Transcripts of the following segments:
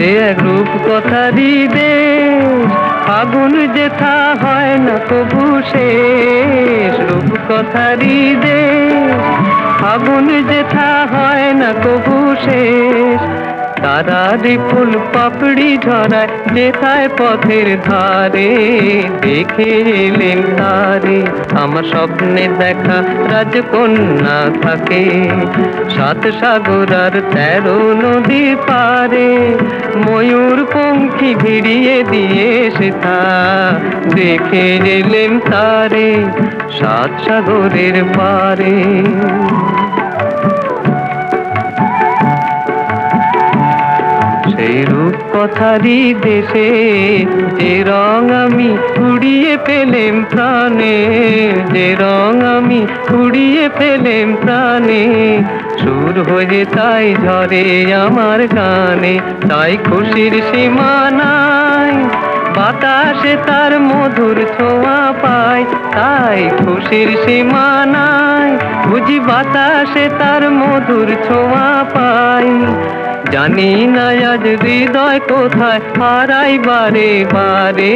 সে রূপ কথা দিবে, ফাগুন যেথা হয় না তবু শেষ। রূপ কথা দিবে, ফাগুন যেথা হয় না তবু শেষ। তারারি ফুল পাপড়ি ঝরায় যেথায় পথের ধারে। দেখে এলেন তারে, আমার স্বপ্নে দেখা রাজকন্যা থাকে। সাত সাগর আর তেরো নদী পারে, ময়ূর পঙ্খি ভিড়িয়ে দিয়ে সেথা দেখে এলেন তারে, সাত সাগরের পারে। সেই রূপ কথারই দেশে যে রং আমি কুড়িয়ে পেলেম প্রাণে, যে রং আমি কুড়িয়ে পেলেম প্রাণে, সুর হয়ে তাই ঝরে আমার গানে, তাই খুশির সীমা নাই বাতাসে তার মধুর ছোঁয়া পায়, তাই খুশির সীমা নাই বুঝি বাতাসে তার মধুর ছোঁয়া পাই জানি না আজ হৃদয় কোথায়, হারাই বারে বারে,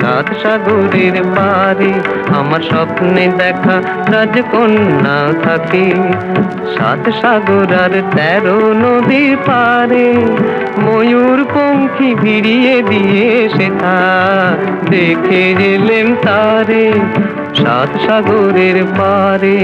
সাত সাগরের পারে আমার স্বপ্নে দেখা রাজকন্যা থাকে, সাত সাগর আর তেরো নদীর পারে ময়ূর পঙ্খী ভিড়িয়ে দিয়ে সেথা দেখে গেলেন তারে, সাত সাগরের পারে